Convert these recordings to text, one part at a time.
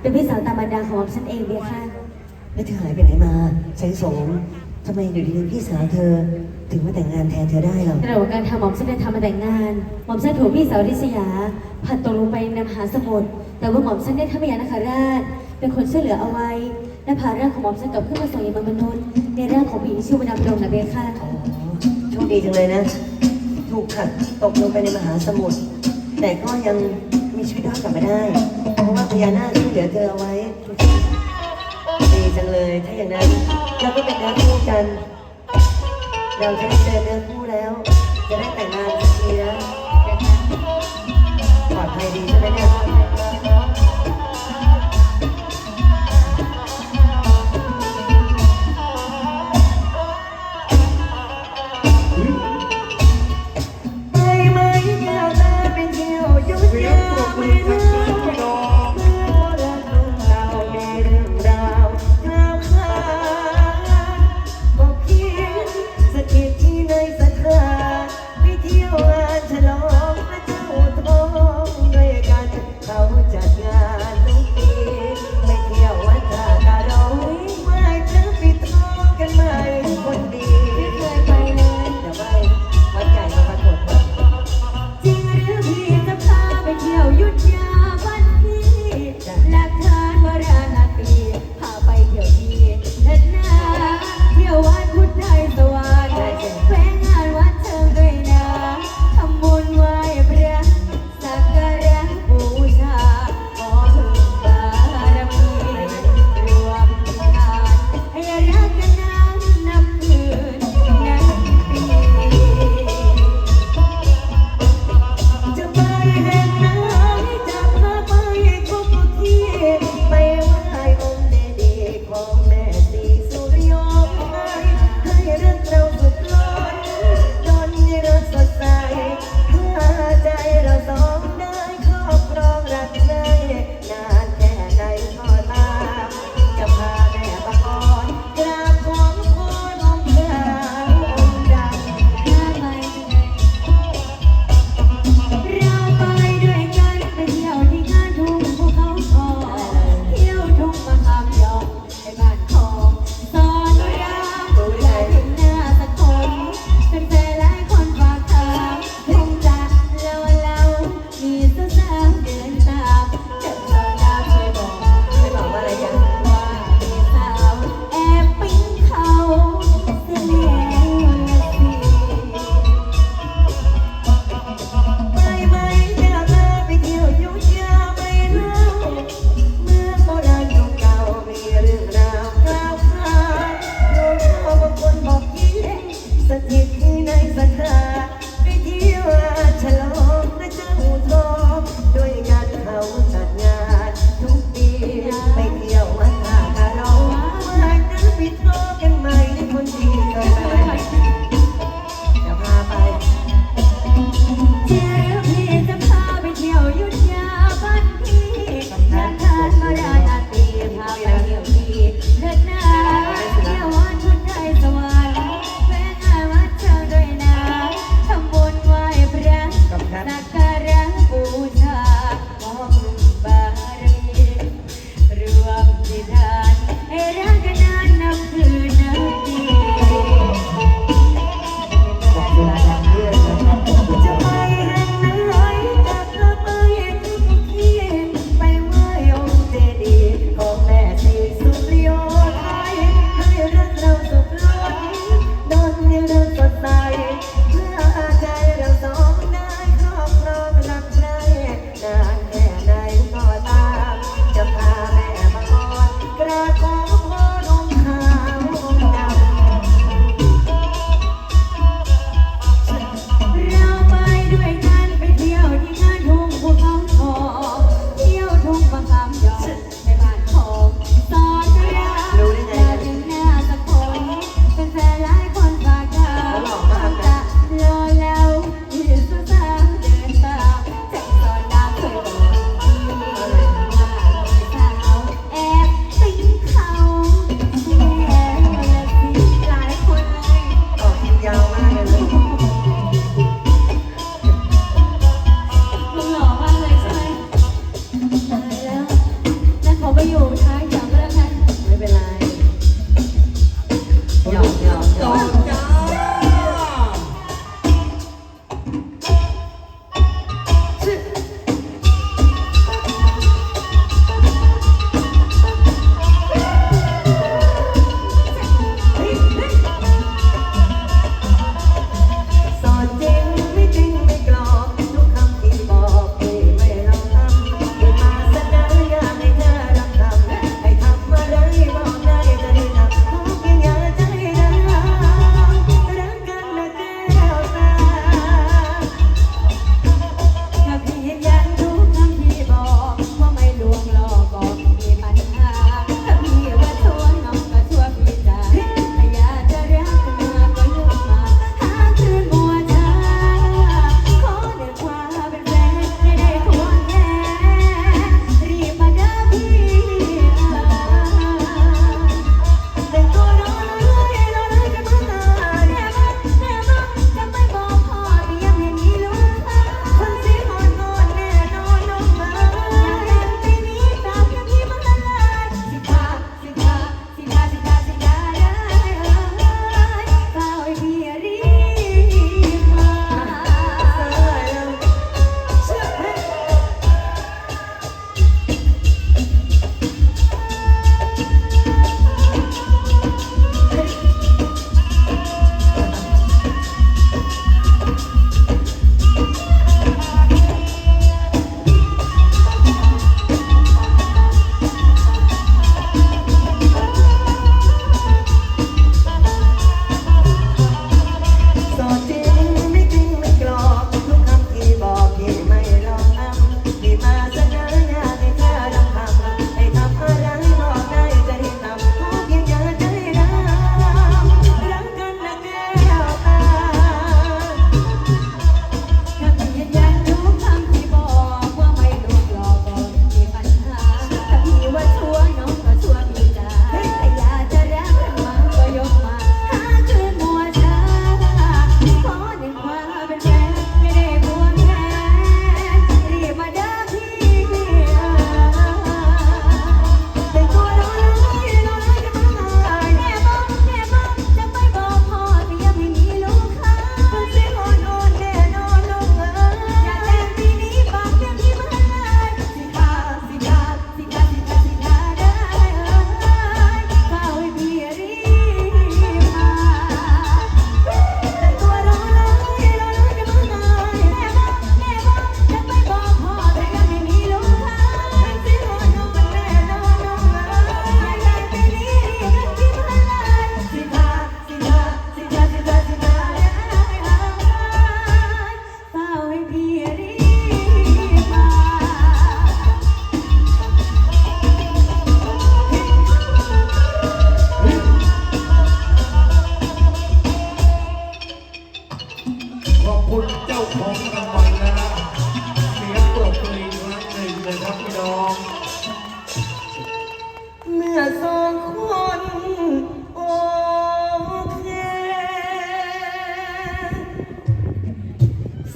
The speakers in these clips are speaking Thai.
เป็นพี่สาวตามบรรดาของหม่อมฉันเองเบียค่ะแล้วเธอหายไปไหนมาแสงโสมทำไมอยู่ดีๆพี่สาวเธอ ถึงมาแต่งงานแทนเธอได้หรอในระหว่างการทำหม่อมฉันได้ทำมาแต่งงานหม่อมฉันถูกพี่สาวริษยาผัดตกลงไปในมหาสมุทรแต่ว่าหม่อมฉันได้ทำพยานคราช เป็นคนช่วยเหลือเอาไว้ และพาร่างของหม่อมฉันกลับขึ้นมาส่งยังเมืองมนุษย์ในร่างของผู้หญิงชื่อวรรณดงนะเบียค่ะอ๋อโชคดีจังเลยนะ ถูกขัดตกลงไปในมหาสมุทรแต่ก็ยังมี ชีวิตรอดกลับมาได้ เพราะว่าพญานาคช่วยเหลือเธอเอาไว้ ดีจังเลย ถ้าอย่างนั้นเราก็เป็นเนื้อคู่กัน เราจะได้เจอเนื้อคู่แล้ว จะได้แต่งงานสักทีนะปลอดภัยดีใช่ไหมเนี่ย สถิตในสถาน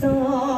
อนรั